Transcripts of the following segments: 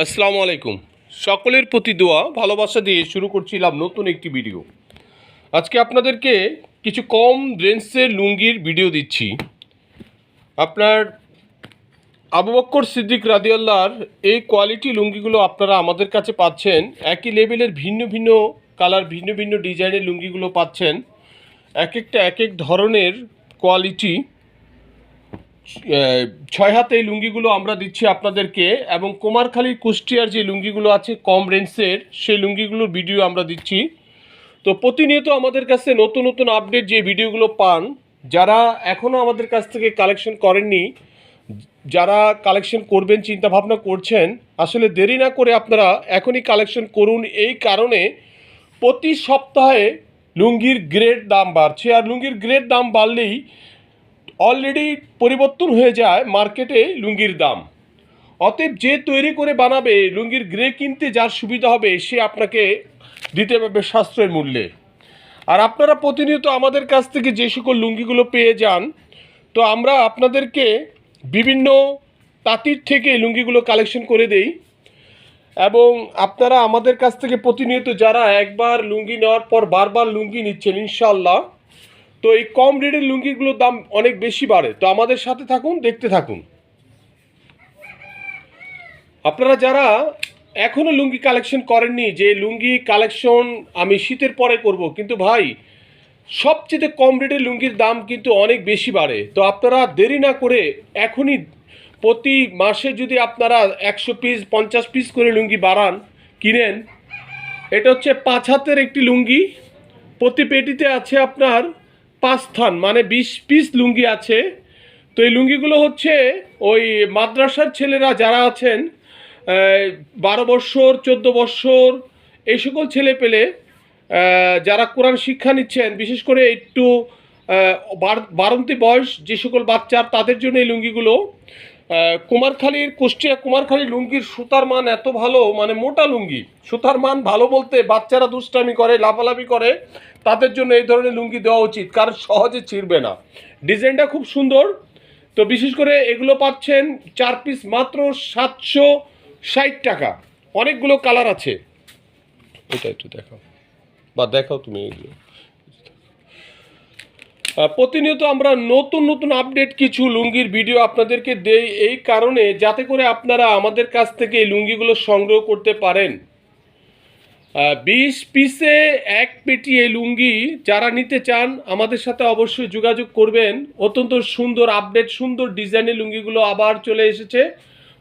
আসসালামু আলাইকুম। সকলের প্রতি দোয়া, ভালোবাসা দিয়ে শুরু করছিলাম নতুন একটি ভিডিও। আজকে আপনাদেরকে কিছু কম রেঞ্জের লুঙ্গির ভিডিও দিচ্ছি। আপনার আবু বক্কর সিদ্দিক রাদিয়াল্লাহর এই কোয়ালিটি লুঙ্গিগুলো আপনারা আমাদের কাছে পাচ্ছেন। একই লেভেলের ভিন্ন ভিন্ন কালার, ভিন্ন ভিন্ন ডিজাইনের লুঙ্গিগুলো পাচ্ছেন। এক একটা, এক এক ধরনের কোয়ালিটি। ছয় হাতে এই লুঙ্গিগুলো আমরা দিচ্ছি আপনাদেরকে এবং কুমারখালীর কুষ্টিয়ার যে লুঙ্গিগুলো আছে কম রেঞ্জের সেই লুঙ্গিগুলোর ভিডিও আমরা দিচ্ছি। তো প্রতিনিয়ত আমাদের কাছে নতুন নতুন আপডেট যে ভিডিওগুলো পান, যারা এখনও আমাদের কাছ থেকে কালেকশন করেননি, যারা কালেকশন করবেন চিন্তা ভাবনা করছেন, আসলে দেরি না করে আপনারা এখনই কালেকশন করুন। এই কারণে প্রতি সপ্তাহে লুঙ্গির গ্রেড দাম বাড়ছে। আর লুঙ্গির গ্রেড দাম বাড়লেই অলরেডি পরিবর্তন হয়ে যায় মার্কেটে লুঙ্গির দাম। অতএব যে তৈরি করে বানাবে, লুঙ্গির গ্রে কিনতে যার সুবিধা হবে, সে আপনাকে দিতে পারবে সাশ্রয়ের মূল্যে। আর আপনারা প্রতিনিয়ত আমাদের কাছ থেকে যে সকল লুঙ্গিগুলো পেয়ে যান, তো আমরা আপনাদেরকে বিভিন্ন তাঁতির থেকে লুঙ্গিগুলো কালেকশন করে দেই। এবং আপনারা আমাদের কাছ থেকে প্রতিনিয়ত যারা একবার লুঙ্গি নেওয়ার পর বারবার লুঙ্গি নিচ্ছেন ইনশাল্লাহ তো এই কম রেটের লুঙ্গিগুলোর দাম অনেক বেশি বাড়ে। তো আমাদের সাথে থাকুন, দেখতে থাকুন। আপনারা যারা এখনও লুঙ্গি কালেকশন করেননি, যে লুঙ্গি কালেকশন আমি শীতের পরে করব, কিন্তু ভাই, সবচেয়ে কম রেটের লুঙ্গির দাম কিন্তু অনেক বেশি বাড়ে। তো আপনারা দেরি না করে এখনই প্রতি মাসে যদি আপনারা একশো পিস, পঞ্চাশ পিস করে লুঙ্গি বাড়ান, কিনেন, এটা হচ্ছে পাঁচ হাতের একটি লুঙ্গি। প্রতি পেটিতে আছে আপনার পাঁচ স্থান মানে বিশ পিস লুঙ্গি আছে। তো এই লুঙ্গিগুলো হচ্ছে ওই মাদ্রাসার ছেলেরা যারা আছেন বারো বৎসর, চোদ্দ বৎসর, এই সকল ছেলে পেলে যারা কোরআন শিক্ষা নিচ্ছেন, বিশেষ করে একটু বারন্তি বয়স যে সকল বাচ্চার, তাদের জন্য এই লুঙ্গিগুলো কুমারখালীর কুষ্টিয়া কুমারখালীর লুঙ্গির সুতার মান এত ভালো মানে মোটা লুঙ্গি, সুতার মান ভালো বলতে বাচ্চারা দুষ্টামি করে, লাফালাফি করে, তাদের জন্য এই ধরনের লুঙ্গি দেওয়া উচিত, কারণ সহজে ছিঁড়বে না। ডিজাইনটা খুব সুন্দর, তো বিশেষ করে এগুলো পাচ্ছেন চার পিস মাত্র সাতশো ষাট টাকা। অনেকগুলো কালার আছে। এটা একটু দেখাও। বা দেখাও তুমি এগুলো। প্রতিনিয়ত আমরা নতুন নতুন আপডেট কিছু লুঙ্গির ভিডিও আপনাদেরকে দেই। এই কারণে যাতে করে আপনারা আমাদের কাছ থেকে এই লুঙ্গিগুলো সংগ্রহ করতে পারেন। বিশ পিসে এক পেটি এই লুঙ্গি যারা নিতে চান, আমাদের সাথে অবশ্যই যোগাযোগ করবেন। অত্যন্ত সুন্দর আপডেট সুন্দর ডিজাইনের লুঙ্গিগুলো আবার চলে এসেছে।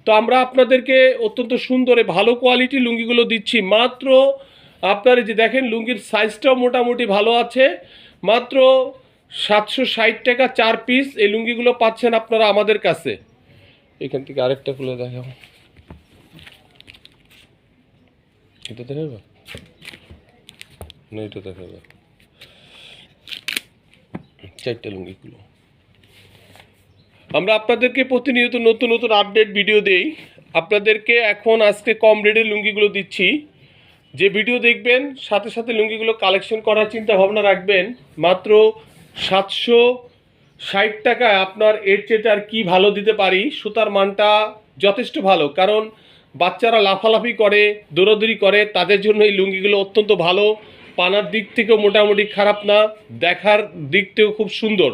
তো আমরা আপনাদেরকে অত্যন্ত সুন্দরে ভালো কোয়ালিটির লুঙ্গিগুলো দিচ্ছি। মাত্র আপনারা যে দেখেন, লুঙ্গির সাইজটাও মোটামুটি ভালো আছে। মাত্র সাতশো ষাট টাকা চার পিস এই লুঙ্গিগুলো পাচ্ছেন আপনারা আমাদের কাছে। এখান থেকে আরেকটা খুলে দেখাবো। এটা দেখাবো? না, এটা দেখাবো। চারটে লুঙ্গিগুলো আমরা আপনাদেরকে প্রতিনিয়ত নতুন নতুন আপডেট ভিডিও দেই। আপনাদেরকে এখন আজকে কম রেটের লুঙ্গিগুলো দিচ্ছি। যে ভিডিও দেখবেন, সাথে সাথে লুঙ্গিগুলো কালেকশন করার চিন্তা ভাবনা রাখবেন। মাত্র সাতশো ষাট টাকায় আপনার এর চেয়ে আর কী ভালো দিতে পারি? সুতার মানটা যথেষ্ট ভালো, কারণ বাচ্চারা লাফালাফি করে, দৌড়াদৌড়ি করে, তাদের জন্য এই লুঙ্গিগুলো অত্যন্ত ভালো। পানার দিক থেকেও মোটামুটি খারাপ না, দেখার দিক থেকেও খুব সুন্দর।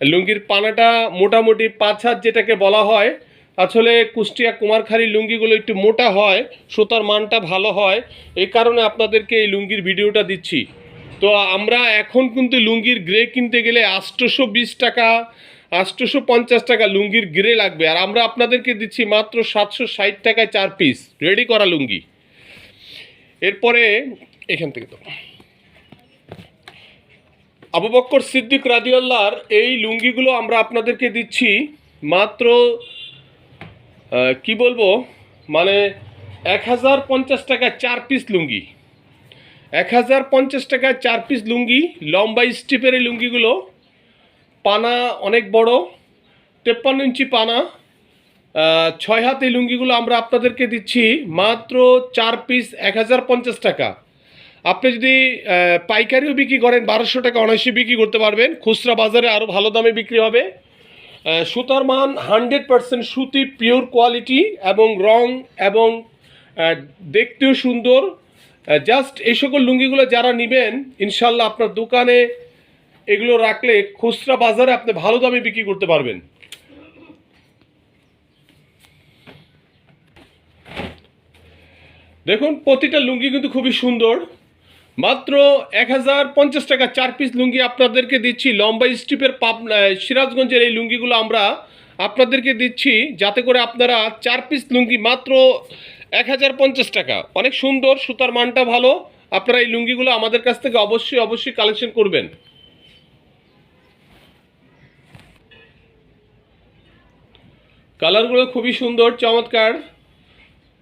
লুঙ্গির পানাটা মোটামুটি পাঁচ হাত যেটাকে বলা হয়, আসলে কুষ্টিয়া কুমারখালীর লুঙ্গিগুলো একটু মোটা হয়, সুতার মানটা ভালো হয়। এই কারণে আপনাদেরকে এই লুঙ্গির ভিডিওটা দিচ্ছি। তো আমরা এখন কিন্তু লুঙ্গির গ্রে কিনতে গেলে আটশোশো বিশ টাকা আটশোশো পঞ্চাশ টাকা লুঙ্গির গ্রে লাগবে। আর আমরা আপনাদেরকে দিচ্ছি মাত্র সাতশো ষাট টাকায় চার পিস রেডি করা লুঙ্গি। এরপরে এখান থেকে তো। আবু বক্কর সিদ্দিক রাদিউল্লাহর এই লুঙ্গিগুলো আমরা আপনাদেরকে দিচ্ছি মাত্র কি বলব? মানে এক হাজার পঞ্চাশ টাকায় চার পিস লুঙ্গি। এক হাজার পঞ্চাশ টাকায় চার পিস লুঙ্গি, লম্বা স্টিপের এই লুঙ্গিগুলো। পানা অনেক বড়, তেপ্পান্ন ইঞ্চি পানা। ছয় হাত এই লুঙ্গিগুলো আমরা আপনাদেরকে দিচ্ছি মাত্র চার পিস এক হাজার পঞ্চাশ টাকা। আপনি যদি পাইকারিও বিক্রি করেন, বারোশো টাকা অনায়াসে বিক্রি করতে পারবেন। খুচরা বাজারে আরও ভালো দামে বিক্রি হবে। সুতার মান হান্ড্রেড পার্সেন্ট সুতি পিওর কোয়ালিটি এবং রং এবং দেখতেও সুন্দর। জাস্ট এই সকল লুঙ্গিগুলো যারা নেবেন, ইনশাল্লাহ আপনার দোকানে এগুলো রাখলে খুচরা বাজারে আপনি ভালো দামে বিক্রি করতে পারবেন। দেখুন, প্রতিটা লুঙ্গি কিন্তু খুবই সুন্দর। মাত্র এক হাজার পঞ্চাশ টাকা চার পিস লুঙ্গি আপনাদেরকে দিচ্ছি। লম্বা স্ট্রিপের পাপ সিরাজগঞ্জের এই লুঙ্গিগুলো আমরা আপনাদেরকে দিচ্ছি। যাতে করে আপনারা চার পিস লুঙ্গি মাত্র এক হাজার পঞ্চাশ টাকা। অনেক সুন্দর, সুতার মানটা ভালো। আপনারা এই লুঙ্গিগুলো আমাদের কাছ থেকে অবশ্যই অবশ্যই কালেকশন করবেন। কালারগুলো খুবই সুন্দর, চমৎকার।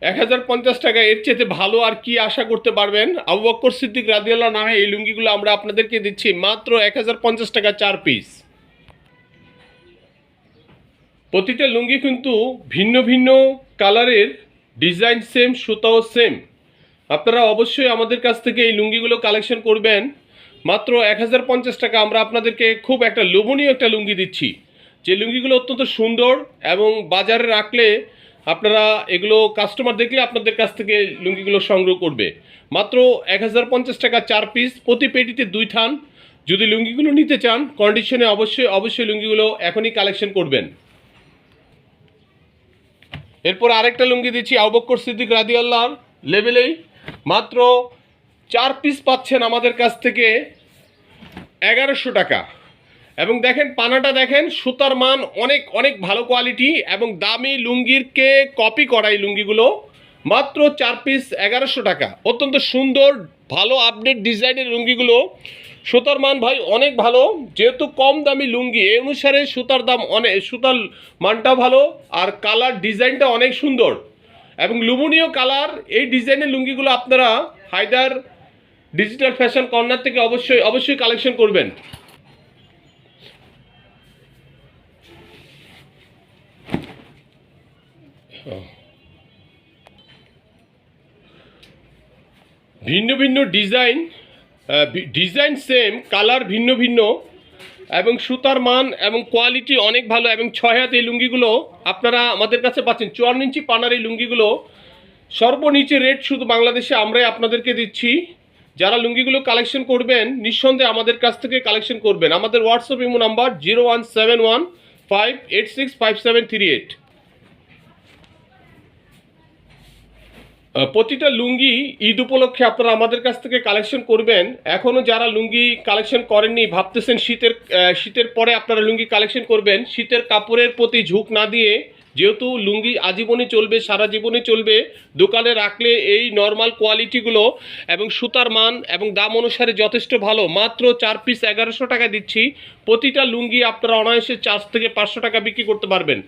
এক হাজার পঞ্চাশ টাকা, এর চেয়ে ভালো আর কি আশা করতে পারবেন? আবু বক্কর সিদ্দিক রাদিয়াল্লাহ নামে এই লুঙ্গিগুলো আমরা আপনাদেরকে দিচ্ছি মাত্র এক হাজার পঞ্চাশ টাকা চার পিস প্রতিটা লুঙ্গি কিন্তু ভিন্ন ভিন্ন কালারের ডিজাইন সেম, সুতাও সেম। আপনারা অবশ্যই আমাদের কাছ থেকে এই লুঙ্গিগুলো কালেকশন করবেন। মাত্র এক হাজার পঞ্চাশ টাকা আমরা আপনাদেরকে খুব একটা লোভনীয় একটা লুঙ্গি দিচ্ছি। যে লুঙ্গিগুলো অত্যন্ত সুন্দর এবং বাজারে রাখলে আপনারা এগুলো কাস্টমার দেখলে আপনাদের কাছ থেকে লুঙ্গিগুলো সংগ্রহ করবে। মাত্র এক হাজার পঞ্চাশ টাকা চার পিস প্রতি পেটিতে দুই থান। যদি লুঙ্গিগুলো নিতে চান কন্ডিশনে অবশ্যই অবশ্যই লুঙ্গিগুলো এখনই কালেকশন করবেন। এরপর আরেকটা লুঙ্গি দিচ্ছি, আবক্কর সিদ্দিক রাদি আল্লাহর লেভেলেই। মাত্র চার পিস পাচ্ছেন আমাদের কাছ থেকে এগারোশো টাকা। এবং দেখেন, পানাটা দেখেন, সুতার মান অনেক অনেক ভালো কোয়ালিটি এবং দামি লুঙ্গিরকে কপি করা এই লুঙ্গিগুলো মাত্র চার পিস এগারোশো টাকা। অত্যন্ত সুন্দর ভালো আপডেট ডিজাইনের লুঙ্গিগুলো। সুতার মান ভাই অনেক ভালো, যেহেতু কম দামি লুঙ্গি, এই অনুসারে সুতার দাম অনেক সুতার মানটা ভালো আর কালার ডিজাইনটা অনেক সুন্দর। এবং লুবনীয় কালার এই ডিজাইনের লুঙ্গিগুলো আপনারা হায়দার ডিজিটাল ফ্যাশন কর্নার থেকে অবশ্যই অবশ্যই কালেকশন করবেন। ভিন্ন ভিন্ন ডিজাইন ডিজাইন সেম কালার ভিন্ন ভিন্ন, এবং সুতার মান এবং কোয়ালিটি অনেক ভালো, এবং ছয় হাত এই লুঙ্গিগুলো আপনারা আমাদের কাছে পাচ্ছেন। চুয়ান্ন ইঞ্চি পানার এই লুঙ্গিগুলো, সর্বনিচে রেট শুধু বাংলাদেশে আমরাই আপনাদেরকে দিচ্ছি। যারা লুঙ্গিগুলো কালেকশন করবেন, নিঃসন্দেহে আমাদের কাছ থেকে কালেকশন করবেন। আমাদের WhatsApp imo number zero one seven one five eight six five seven three eight. প্রতিটা লুঙ্গি ঈদ উপলক্ষে আপনারা আমাদের কাছ থেকে কালেকশন করবেন। এখনও যারা লুঙ্গি কালেকশন করেননি, ভাবতেছেন শীতের শীতের পরে আপনারা লুঙ্গি কালেকশন করবেন, শীতের কাপড়ের প্রতি ঝুঁক না দিয়ে যেহেতু লুঙ্গি আজীবনই চলবে, সারা জীবনই চলবে, দোকানে রাখলে এই নর্মাল কোয়ালিটিগুলো এবং সুতার মান এবং দাম অনুসারে যথেষ্ট ভালো। মাত্র চার পিস এগারোশো টাকা দিচ্ছি। প্রতিটা লুঙ্গি আপনারা অনায়াসে চার থেকে পাঁচশো টাকা বিক্রি করতে পারবেন।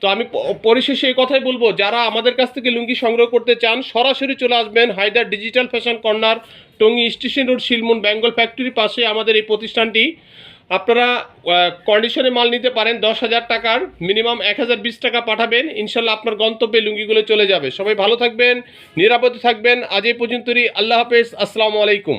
তো আমি পরিশেষে এই কথাই বলব, যারা আমাদের কাছ থেকে লুঙ্গি সংগ্রহ করতে চান, সরাসরি চলে আসবেন Haider digital fashion corner, Tongi station road Shilmun Bengal ফ্যাক্টরির পাশে আমাদের এই প্রতিষ্ঠানটি। আপনারা কন্ডিশনে মাল নিতে পারেন, দশ হাজার টাকার মিনিমাম এক হাজার বিশ টাকা পাঠাবেন, ইনশাল্লাহ আপনার গন্তব্যে লুঙ্গিগুলো চলে যাবে। সবাই ভালো থাকবেন, নিরাপদে থাকবেন। আজ এই পর্যন্তই, আল্লাহ হাফেজ, আসসালামু আলাইকুম।